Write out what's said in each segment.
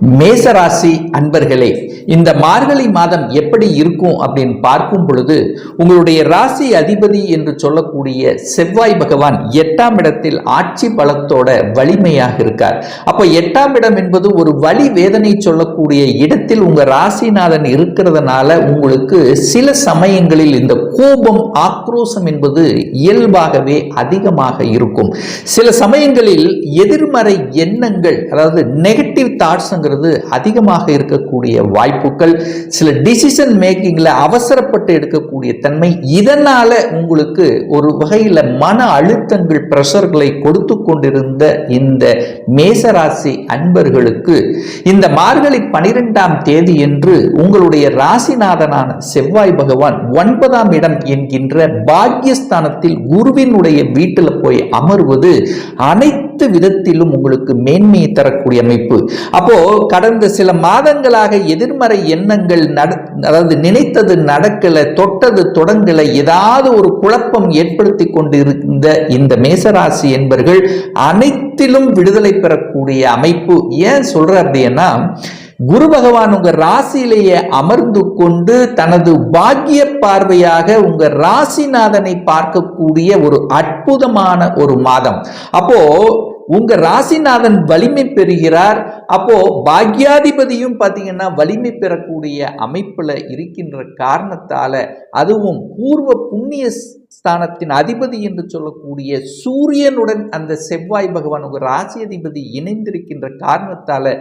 மேசராசி அன்பர்களே இந்த மார்கழி மாதம் எப்படி இருக்கும் அப்படின்னு பார்க்கும் பொழுது உங்களுடைய ராசி அதிபதி என்று சொல்லக்கூடிய செவ்வாய் பகவான் எட்டாம் இடத்தில் ஆட்சி பலத்தோட வலிமையாக இருக்கார். அப்போ எட்டாம் இடம் என்பது ஒரு வலி வேதனை சொல்லக்கூடிய இடத்தில் உங்க ராசிநாதன் இருக்கிறதுனால உங்களுக்கு சில சமயங்களில் இந்த கோபம் ஆக்ரோஷம் என்பது இயல்பாகவே அதிகமாக இருக்கும். சில சமயங்களில் எதிர்மறை எண்ணங்கள் அதாவது நெகட்டிவ் தாட்ஸ்ங்கிறது அதிகமாக இருக்கக்கூடிய வாய்ப்புகள். சில டிசிஷன் மேக்கிங்கில் அவசரப்பட்டு எடுக்கக்கூடிய தன்மை இதனால உங்களுக்கு ஒரு வகையில் மன அழுத்தங்கள் ப்ரெஷர்களை கொடுத்து கொண்டிருந்த இந்த மேசராசி அன்பர்களுக்கு இந்த மார்கழி பனிரெண்டாம் தேதி என்று உங்களுடைய ராசிநாதனான செவ்வாய் பகவான் ஒன்பதாம் இடம் என்கின்ற பாக்யஸ்தானத்தில் குருவினுடைய வீட்டில் போய் அமர்வது அனைத்து விதத்திலும் உங்களுக்கு மேன்மையை தரக்கூடிய அமைப்பு. அப்போ கடந்த சில மாதங்களாக எதிர்மறை எண்ணங்கள் நட அதாவது நினைத்தது நடக்கலை தொட்டது தொடங்கலை ஏதாவது ஒரு குழப்பம் ஏற்படுத்தி கொண்டிருந்த இந்த மேசராசி என்பர்கள் அனைத்திலும் விடுதலை பெறக்கூடிய அமைப்பு ஏன் சொல்ற அப்படின்னா குரு பகவான் உங்க ராசியிலேயே அமர்ந்து கொண்டு தனது பாக்கிய பார்வையாக உங்க ராசிநாதனை பார்க்கக்கூடிய ஒரு அற்புதமான ஒரு மாதம். அப்போ உங்க ராசிநாதன் வலிமை பெறுகிறார். அப்போ பாக்யாதிபதியும் பார்த்தீங்கன்னா வலிமை பெறக்கூடிய அமைப்புல இருக்கின்ற காரணத்தால அதுவும் பூர்வ புண்ணிய ஸ்தானத்தின் அதிபதி என்று சொல்லக்கூடிய சூரியனுடன் அந்த செவ்வாய் பகவான் ஒரு ராசி அதிபதி இணைந்திருக்கின்ற காரணத்தால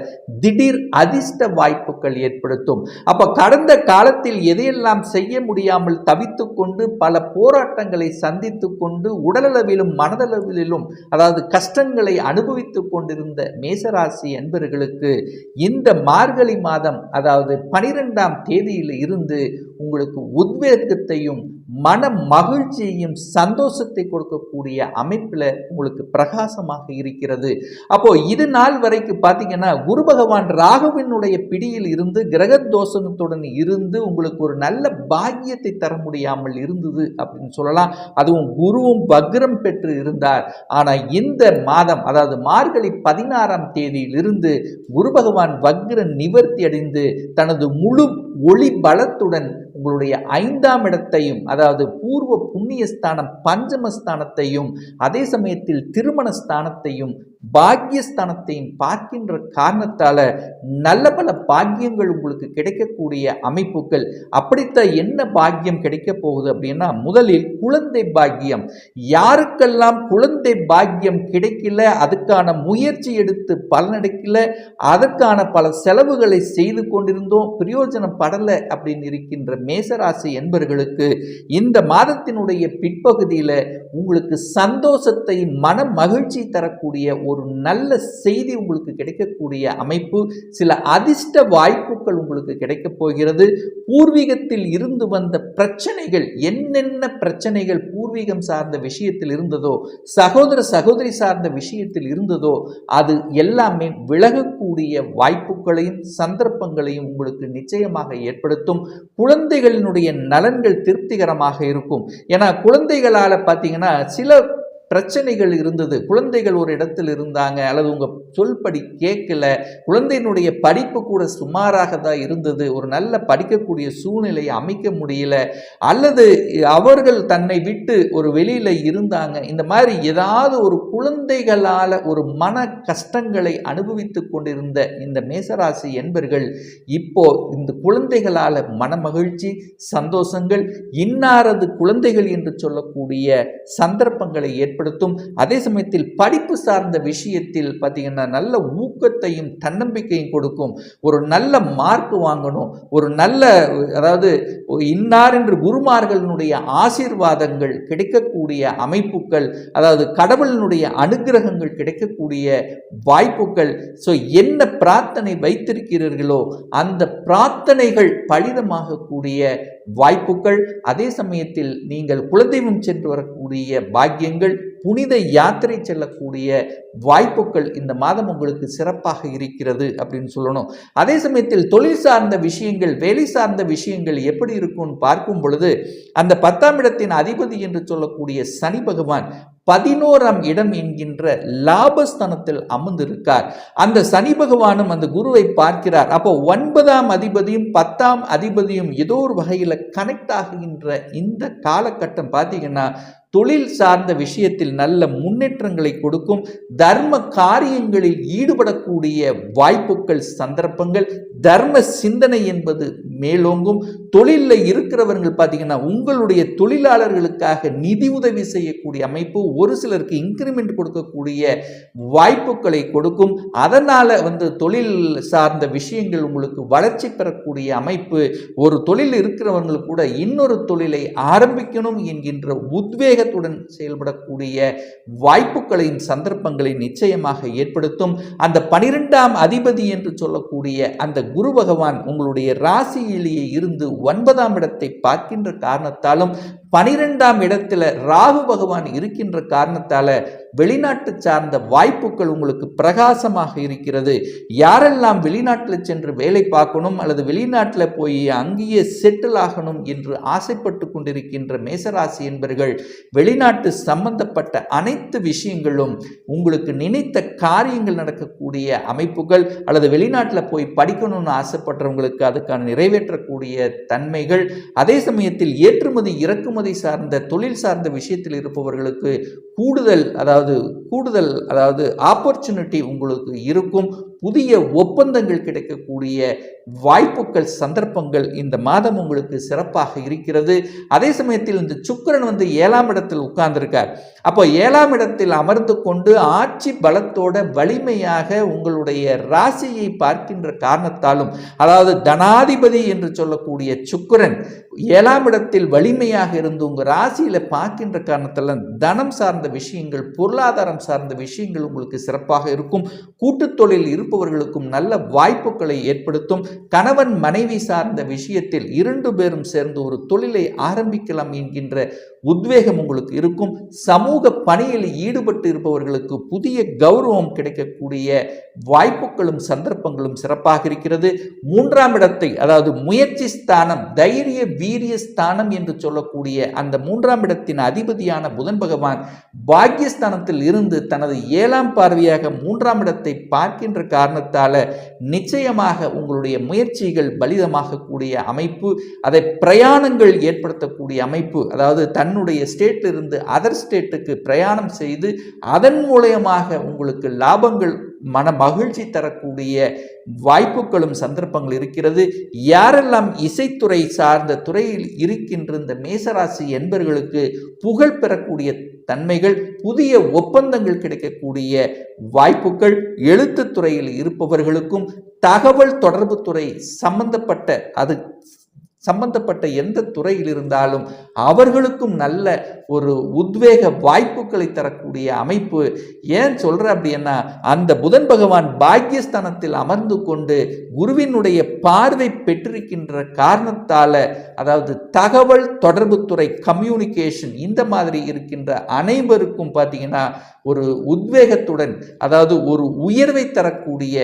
திடீர் அதிர்ஷ்ட வாய்ப்புகள் ஏற்படுத்தும். அப்ப கடந்த காலத்தில் எதையெல்லாம் செய்ய முடியாமல் தவித்து கொண்டு பல போராட்டங்களை சந்தித்து கொண்டு உடலளவிலும் மனதளவிலும் அதாவது கஷ்டங்களை அனுபவித்துக் கொண்டிருந்த மேசராசி என்பர்களுக்கு இந்த மார்கழி மாதம் அதாவது பனிரெண்டாம் தேதியில் இருந்து உங்களுக்கு உத்வேகத்தையும் மன மகிழ்ச்சி மகிழ்ச்சியையும் சந்தோஷத்தை கொடுக்கக்கூடிய அமைப்பில் உங்களுக்கு பிரகாசமாக இருக்கிறது. அப்போ இது நாள் வரைக்கும் பார்த்தீங்கன்னா குரு பகவான் ராகுவினுடைய பிடியில் இருந்து கிரக தோஷத்துடன் இருந்து உங்களுக்கு ஒரு நல்ல பாக்கியத்தை தர முடியாமல் இருந்தது அப்படின்னு சொல்லலாம். அதுவும் குருவும் பக்ரம் பெற்று இருந்தார். ஆனால் இந்த மாதம் அதாவது மார்கழி பதினாறாம் தேதியிலிருந்து குரு பகவான் வக்ர நிவர்த்தி அடைந்து தனது முழு ஒளி பலத்துடன் உங்களுடைய ஐந்தாம் இடத்தையும் அதாவது பூர்வ புண்ணியஸ்தானம் பஞ்சமஸ்தானத்தையும் அதே சமயத்தில் திருமண ஸ்தானத்தையும் பாக்கியஸ்தானத்தையும் பார்க்கின்ற காரணத்தால நல்ல பல பாக்கியங்கள் உங்களுக்கு கிடைக்கக்கூடிய அமைப்புகள். அப்படித்தான் என்ன பாக்கியம் கிடைக்க போகுது அப்படின்னா முதலில் குழந்தை பாக்கியம். யாருக்கெல்லாம் குழந்தை பாக்கியம் கிடைக்கல அதுக்கான முயற்சி எடுத்து பலனடைக்கல அதற்கான பல செலவுகளை செய்து கொண்டிருந்தோம் பிரயோஜனம் படலை அப்படின்னு இருக்கின்ற மேசராசி என்பர்களுக்கு இந்த மாதத்தினுடைய பிற்பகுதியில் உங்களுக்கு சந்தோஷத்தை மன மகிழ்ச்சி தரக்கூடிய ஒரு நல்ல செய்தி உங்களுக்கு கிடைக்கக்கூடிய அமைப்பு சில அதிர்ஷ்ட வாய்ப்புகள் உங்களுக்கு கிடைக்கப் போகிறது. பூர்வீகத்தில் இருந்து வந்த பிரச்சனைகள் என்னென்ன பிரச்சனைகள் பூர்வீகம் சார்ந்த விஷயத்தில் இருந்ததோ சகோதர சகோதரி சார்ந்த விஷயத்தில் இருந்ததோ அது எல்லாமே விலகக்கூடிய வாய்ப்புகளையும் சந்தர்ப்பங்களையும் உங்களுக்கு நிச்சயமாக ஏற்படுத்தும். குழந்தைகளினுடைய நலன்கள் திருப்திகரமாக இருக்கும். ஏன்னா குழந்தைகளால் பார்த்தீங்கன்னா சில பிரச்சனைகள் இருந்தது. குழந்தைகள் ஒரு இடத்தில் இருந்தாங்க. அல்லது உங்கள் சொல்படி கேட்கல. குழந்தையினுடைய படிப்பு கூட சுமாராக தான் இருந்தது. ஒரு நல்ல படிக்கக்கூடிய சூழ்நிலையை அமைக்க முடியல. அல்லது அவர்கள் தன்னை விட்டு ஒரு வெளியில் இருந்தாங்க. இந்த மாதிரி ஏதாவது ஒரு குழந்தைகளால் ஒரு மன கஷ்டங்களை அனுபவித்து கொண்டிருந்த இந்த மேசராசி என்பர்கள் இப்போ இந்த குழந்தைகளால் மனமகிழ்ச்சி சந்தோஷங்கள் இன்னாரது குழந்தைகள் என்று சொல்லக்கூடிய சந்தர்ப்பங்களை ஏற்ப ஏற்படுத்தும். அதே சமயத்தில் படிப்பு சார்ந்த விஷயத்தில் பார்த்தீங்கன்னா நல்ல ஊக்கத்தையும் தன்னம்பிக்கையும் கொடுக்கும். ஒரு நல்ல மார்க் வாங்கணும். ஒரு நல்ல அதாவது இன்னார் என்று குருமார்களினுடைய ஆசீர்வாதங்கள் கிடைக்கக்கூடிய அமைப்புகள் அதாவது கடவுளினுடைய அனுகிரகங்கள் கிடைக்கக்கூடிய வாய்ப்புகள். ஸோ என்ன பிரார்த்தனை வைத்திருக்கிறீர்களோ அந்த பிரார்த்தனைகள் பலிதமாகக்கூடிய வாய்ப்புகள் அதே சமயத்தில் நீங்கள் குலதெய்வம் சென்று வரக்கூடிய பாக்கியங்கள் புனித யாத்திரை செல்லக்கூடிய வாய்ப்புகள் இந்த மாதம் உங்களுக்கு சிறப்பாக இருக்கிறது அப்படின்னு சொல்லணும். அதே சமயத்தில் தொழில் சார்ந்த விஷயங்கள் வேலை சார்ந்த விஷயங்கள் எப்படி இருக்கும்னு பார்க்கும் பொழுது அந்த பத்தாம் இடத்தின் அதிபதி என்று சொல்லக்கூடிய சனி பகவான் பதினோராம் இடம் என்கின்ற லாபஸ்தானத்தில் அமர்ந்திருக்கார். அந்த சனி பகவானும் அந்த குருவை பார்க்கிறார். அப்போ ஒன்பதாம் அதிபதியும் பத்தாம் அதிபதியும் ஏதோ ஒரு வகையில் கனெக்ட் ஆகுகின்ற இந்த காலகட்டம் பார்த்தீங்கன்னா தொழில் சார்ந்த விஷயத்தில் நல்ல முன்னேற்றங்களை கொடுக்கும் தர்ம காரியங்களில் ஈடுபடக்கூடிய வாய்ப்புகள் சந்தர்ப்பங்கள் தர்ம சிந்தனை என்பது மேலோங்கும். தொழிலில் இருக்கிறவர்கள் பார்த்தீங்கன்னா உங்களுடைய தொழிலாளர்களுக்காக நிதி உதவி செய்யக்கூடிய அமைப்பு ஒரு சிலருக்கு இன்க்ரிமெண்ட் கொடுக்கக்கூடிய வாய்ப்புகளை கொடுக்கும். அதனால் வந்து தொழில் சார்ந்த விஷயங்கள் உங்களுக்கு வளர்ச்சி பெறக்கூடிய அமைப்பு. ஒரு தொழில் இருக்கிறவர்கள் கூட இன்னொரு தொழிலை ஆரம்பிக்கணும் என்கின்ற விவேகத்துடன் செயல்படக்கூடிய வாய்ப்புகளையும் சந்தர்ப்பங்களை நிச்சயமாக ஏற்படுத்தும். அந்த பனிரெண்டாம் அதிபதி என்று சொல்லக்கூடிய அந்த குரு பகவான் உங்களுடைய ராசியிலேயே இருந்து ஒன்பதாம் இடத்தை பார்க்கின்ற காரணத்தாலும் பனிரெண்டாம் இடத்துல ராகு பகவான் இருக்கின்ற காரணத்தால வெளிநாட்டு சார்ந்த வாய்ப்புகள் உங்களுக்கு பிரகாசமாக இருக்கிறது. யாரெல்லாம் வெளிநாட்டில் சென்று வேலை பார்க்கணும் அல்லது வெளிநாட்டில் போய் அங்கேயே செட்டில் ஆகணும் என்று ஆசைப்பட்டு கொண்டிருக்கின்ற மேசராசி என்பர்கள் வெளிநாட்டு சம்பந்தப்பட்ட அனைத்து விஷயங்களும் உங்களுக்கு நினைத்த காரியங்கள் நடக்கக்கூடிய அமைப்புகள் அல்லது வெளிநாட்டில் போய் படிக்கணும்னு ஆசைப்படுறவங்களுக்கு அதுக்கான நிறைவேற்றக்கூடிய தன்மைகள் அதே சமயத்தில் ஏற்றுமதி இறக்குமதி சார்ந்த தொழில் சார்ந்த விஷயத்தில் இருப்பவர்களுக்கு கூடுதல் அதாவது கூடுதல் அதாவது ஆப்பர்ச்சுனிட்டி உங்களுக்கு இருக்கும். புதிய ஒப்பந்தங்கள் கிடைக்கக்கூடிய வாய்ப்புகள் சந்தர்ப்பங்கள் இந்த மாதம் உங்களுக்கு சிறப்பாக இருக்கிறது. அதே சமயத்தில் இந்த சுக்கரன் வந்து ஏழாம் இடத்தில் உட்கார்ந்திருக்கார். அப்போ ஏழாம் இடத்தில் அமர்ந்து கொண்டு ஆட்சி பலத்தோட வலிமையாக உங்களுடைய ராசியை பார்க்கின்ற காரணத்தாலும் அதாவது தனாதிபதி என்று சொல்லக்கூடிய சுக்கிரன் ஏழாம் இடத்தில் வலிமையாக இருந்து உங்கள் ராசியில் பார்க்கின்ற காரணத்தில் தனம் சார்ந்த விஷயங்கள் பொருளாதாரம் சார்ந்த விஷயங்கள் உங்களுக்கு சிறப்பாக இருக்கும். கூட்டுத் தொழில் இருப்பவர்களுக்கும் நல்ல வாய்ப்புகளை ஏற்படுத்தும். கணவன் மனைவி சார்ந்த விஷயத்தில் இரண்டு பேரும் சேர்ந்து ஒரு தொழிலை ஆரம்பிக்கலாம் என்கின்ற உத்வேகம் உங்களுக்கு இருக்கும். சமூக பணியில் ஈடுபட்டு இருப்பவர்களுக்கு புதிய கௌரவம் கிடைக்கக்கூடிய வாய்ப்புகளும் சந்தர்ப்பங்களும் சிறப்பாக இருக்கிறது. மூன்றாம் இடத்தை அதாவது முயற்சி ஸ்தானம் தைரிய வீரிய ஸ்தானம் என்று சொல்லக்கூடிய அந்த மூன்றாம் இடத்தின் அதிபதியான புதன் பகவான் பாக்யஸ்தானத்தில் இருந்து தனது ஏழாம் பார்வையாக மூன்றாம் இடத்தை பார்க்கின்ற காரணத்தால நிச்சயமாக உங்களுடைய முயற்சிகள் பலிதமாகக்கூடிய அமைப்பு அதை பிரயாணங்கள் ஏற்படுத்தக்கூடிய அமைப்பு அதாவது தன்னுடைய ஸ்டேட்டிலிருந்து அதர் ஸ்டேட்டுக்கு பிரயாணம் செய்து அதன் மூலயமாக உங்களுக்கு லாபங்கள் மன மகிழ்ச்சி தரக்கூடிய வாய்ப்புகளும் சந்தர்ப்பங்கள் இருக்கிறது. யாரெல்லாம் இசைத்துறை சார்ந்த துறையில் இருக்கின்ற இந்த மேசராசி என்பர்களுக்கு புகழ் பெறக்கூடிய தன்மைகள் புதிய ஒப்பந்தங்கள் கிடைக்கக்கூடிய வாய்ப்புகள் எழுத்துத்துறையில் இருப்பவர்களுக்கும் தகவல் தொடர்பு துறை சம்பந்தப்பட்ட அது சம்பந்தப்பட்ட எந்த துறையில் இருந்தாலும் அவர்களுக்கும் நல்ல ஒரு உத்வேக வாய்ப்புகளை தரக்கூடிய அமைப்பு. ஏன் சொல்கிற அப்படின்னா அந்த புதன் பகவான் பாக்கியஸ்தானத்தில் அமர்ந்து கொண்டு குருவினுடைய பார்வை பெற்றிருக்கின்ற காரணத்தால் அதாவது தகவல் தொடர்புத்துறை கம்யூனிகேஷன் இந்த மாதிரி இருக்கின்ற அனைவருக்கும் பார்த்தீங்கன்னா ஒரு உத்வேகத்துடன் அதாவது ஒரு உயர்வை தரக்கூடிய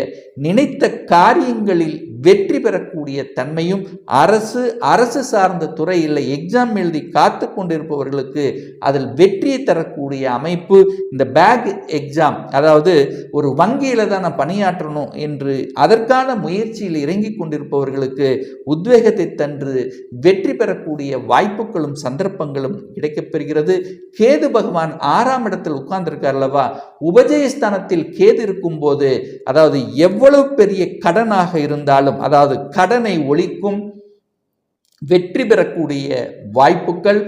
நினைத்த காரியங்களில் வெற்றி பெறக்கூடிய தன்மையும் அரசு அரசு சார்ந்த துறையில் எக்ஸாம் எழுதி காத்து கொண்டிருப்பவர்களுக்கு அதில் வெற்றியை தரக்கூடிய அமைப்பு இந்த பேக் எக்ஸாம் அதாவது ஒரு வங்கியில் தான் நான் பணியாற்றணும் என்று அதற்கான முயற்சியில் இறங்கி கொண்டிருப்பவர்களுக்கு உத்வேகத்தை தன்று வெற்றி பெறக்கூடிய வாய்ப்புகளும் சந்தர்ப்பங்களும் கிடைக்கப்பெறுகிறது கேது பகவான் ஆறாம் இடத்தில் உட்கார்ந்திருக்கார். அல்லவா உபஜயஸ்தானத்தில் கேது இருக்கும்போது அதாவது எவ்வளவு பெரிய கடனாக இருந்தாலும் அதாவது கடனை ஒழிக்கும் வெற்றி பெறக்கூடிய வாய்ப்புகள்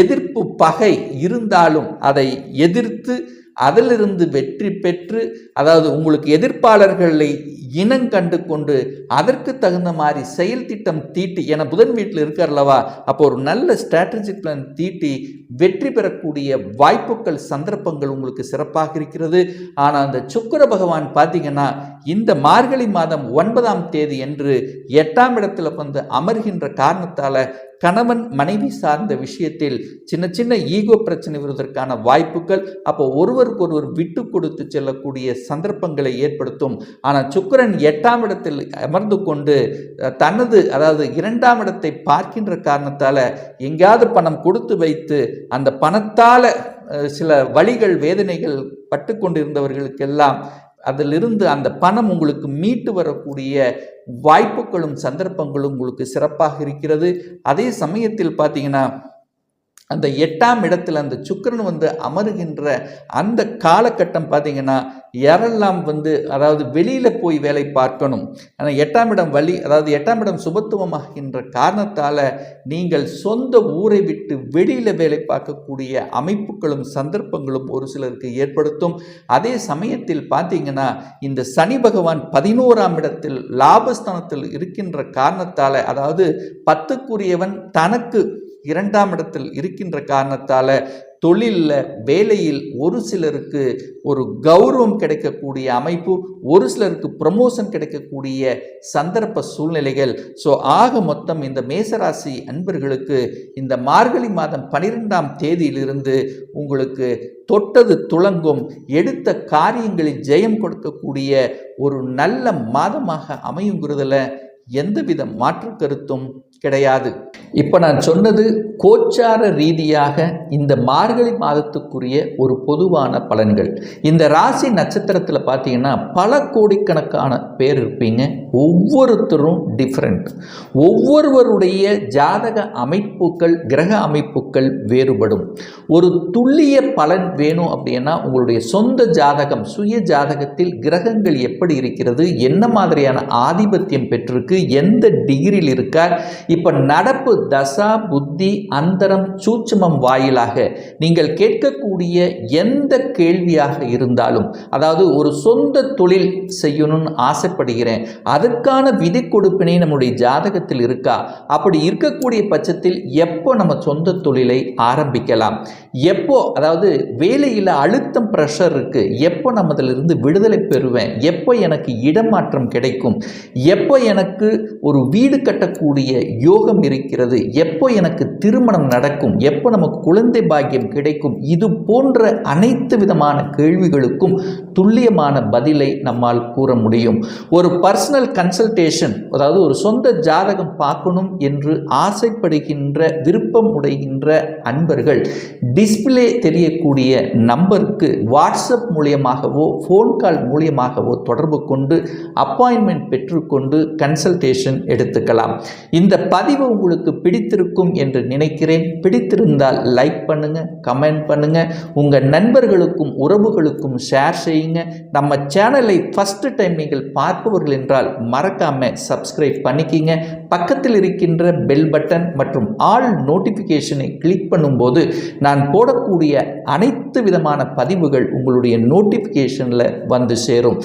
எதிர்ப்பு பகை இருந்தாலும் அதை எதிர்த்து அதிலிருந்து வெற்றி பெற்று அதாவது உங்களுக்கு எதிர்ப்பாளர்களை இனங்கண்டு கொண்டு அதற்கு தகுந்த மாதிரி செயல் திட்டம் தீட்டி என புதன் வீட்டில் இருக்கார்லவா அப்போ ஒரு நல்ல ஸ்ட்ராட்டஜிக் பிளான் தீட்டி வெற்றி பெறக்கூடிய வாய்ப்புகள் சந்தர்ப்பங்கள் உங்களுக்கு சிறப்பாக இருக்கிறது. ஆனால் அந்த சுக்கர பகவான் பார்த்தீங்கன்னா இந்த மார்கழி மாதம் ஒன்பதாம் தேதி என்று எட்டாம் இடத்துல வந்து அமர்கின்ற காரணத்தால் கணவன் மனைவி சார்ந்த விஷயத்தில் சின்ன சின்ன ஈகோ பிரச்சனை வருவதற்கான வாய்ப்புகள் அப்போ ஒருவருக்கு ஒருவர் விட்டு கொடுத்து செல்லக்கூடிய சந்தர்ப்பங்களை ஏற்படுத்தும். ஆனால் சுக்கரன் எட்டாம் இடத்தில் அமர்ந்து கொண்டு தனது அதாவது இரண்டாம் இடத்தை பார்க்கின்ற காரணத்தால் எங்கேயாவது பணம் கொடுத்து வைத்து அந்த பணத்தால் சில வழிகள் வேதனைகள் பட்டு கொண்டிருந்தவர்களுக்கெல்லாம் அதிலிருந்து அந்த பணம் உங்களுக்கு மீட்டு வரக்கூடிய வாய்ப்புகளும் சந்தர்ப்பங்களும் உங்களுக்கு சிறப்பாக இருக்கிறது. அதே சமயத்தில் பார்த்தீங்கன்னா அந்த எட்டாம் இடத்துல அந்த சுக்கிரன் வந்து அமருகின்ற அந்த காலகட்டம் பார்த்தீங்கன்னா யாரெல்லாம் வந்து அதாவது வெளியில் போய் வேலை பார்க்கணும். ஆனால் எட்டாம் இடம் வழி அதாவது எட்டாம் இடம் சுபத்துவமாகின்ற காரணத்தால் நீங்கள் சொந்த ஊரை விட்டு வெளியில் வேலை பார்க்கக்கூடிய அமைப்புகளும் சந்தர்ப்பங்களும் ஒரு சிலருக்கு ஏற்படுத்தும். அதே சமயத்தில் பார்த்தீங்கன்னா இந்த சனி பகவான் பதினோராம் இடத்தில் லாபஸ்தானத்தில் இருக்கின்ற காரணத்தால் அதாவது பத்துக்குரியவன் தனக்கு இரண்டாம் இடத்தில் இருக்கின்ற காரணத்தால் தொழிலில் வேலையில் ஒரு சிலருக்கு ஒரு கௌரவம் கிடைக்கக்கூடிய அமைப்பு ஒரு சிலருக்கு ப்ரமோஷன் கிடைக்கக்கூடிய சந்தர்ப்ப சூழ்நிலைகள். ஸோ ஆக மொத்தம் இந்த மேசராசி அன்பர்களுக்கு இந்த மார்கழி மாதம் பனிரெண்டாம் தேதியிலிருந்து உங்களுக்கு தொட்டது துளங்கும் எடுத்த காரியங்களில் ஜெயம் கொடுக்கக்கூடிய ஒரு நல்ல மாதமாக அமையுங்கிறதுல எந்தவித மாற்று கருத்தும் கிடையாது. இப்போ நான் சொன்னது கோச்சார ரீதியாக இந்த மார்கழி மாதத்துக்குரிய ஒரு பொதுவான பலன்கள். இந்த ராசி நட்சத்திரத்தில் பார்த்தீங்கன்னா பல கோடிக்கணக்கான பேர் இருப்பீங்க. ஒவ்வொருத்தரும் டிஃப்ரெண்ட் ஒவ்வொருவருடைய ஜாதக அமைப்புகள் கிரக அமைப்புகள் வேறுபடும். ஒரு துல்லிய பலன் வேணும் அப்படின்னா உங்களுடைய சொந்த ஜாதகம் சுய ஜாதகத்தில் கிரகங்கள் எப்படி இருக்கிறது என்ன மாதிரியான ஆதிபத்தியம் பெற்றிருக்கு எந்த டிகிரியில் இருக்கார் இப்போ நடப்பு தசா புத்தி அந்தரம் சூட்சமம் வாயிலாக நீங்கள் கேட்கக்கூடிய எந்த கேள்வியாக இருந்தாலும் அதாவது ஒரு சொந்த தொழில் செய்யணும்னு ஆசைப்படுகிறேன் அதற்கான விதி கொடுப்பினை நம்முடைய ஜாதகத்தில் இருக்கா? அப்படி இருக்கக்கூடிய பட்சத்தில் எப்போ நம்ம சொந்த தொழிலை ஆரம்பிக்கலாம்? எப்போ அதாவது வேலையில் அழுத்தம் ப்ரெஷர் இருக்கு எப்போ நம்ம அதிலிருந்து விடுதலை பெறுவேன்? எப்போ எனக்கு இடமாற்றம் கிடைக்கும்? எப்போ எனக்கு ஒரு வீடு கட்டக்கூடிய யோகம் இருக்கிறது? எப்போ எனக்கு திருமணம் நடக்கும் எப்போ நமக்கு குழந்தை பாக்கியம் கிடைக்கும் இது போன்ற அனைத்து விதமான கேள்விகளுக்கும் துல்லியமான பதிலை நம்மால் கூற முடியும். ஒரு பர்சனல் கன்சல்டேஷன் அதாவது ஒரு சொந்த ஜாதகம் பார்க்கணும் என்று ஆசைப்படுகின்ற விருப்பம் உடைகின்ற அன்பர்கள் டிஸ்பிளே தெரியக்கூடிய நம்பருக்கு வாட்ஸ்அப் மூலியமாகவோ ஃபோன் கால் மூலியமாகவோ தொடர்பு கொண்டு அப்பாயின்மெண்ட் பெற்றுக்கொண்டு கன்சல்டேஷன் எடுத்துக்கலாம். இந்த பதிவு உங்களுக்கு பிடித்திருக்கும் என்று நினைக்கிறேன். பிடித்திருந்தால் லைக் பண்ணுங்க கமெண்ட் பண்ணுங்க. உங்க நண்பர்களுக்கும் உறவுகளுக்கும் ஷேர் செய்யுங்க. நம்ம சேனலை ஃபர்ஸ்ட் டைம் நீங்கள் பார்ப்பவர்கள் என்றால் மறக்காம சப்ஸ்கிரைப் பண்ணிக்கிங்க. பக்கத்தில் இருக்கின்ற பெல் பட்டன் மற்றும் ஆல் நோட்டிஃபிகேஷனை கிளிக் பண்ணும்போது நான் போடக்கூடிய அனைத்து விதமான பதிவுகள் உங்களுடைய நோட்டிஃபிகேஷனில் வந்து சேரும்.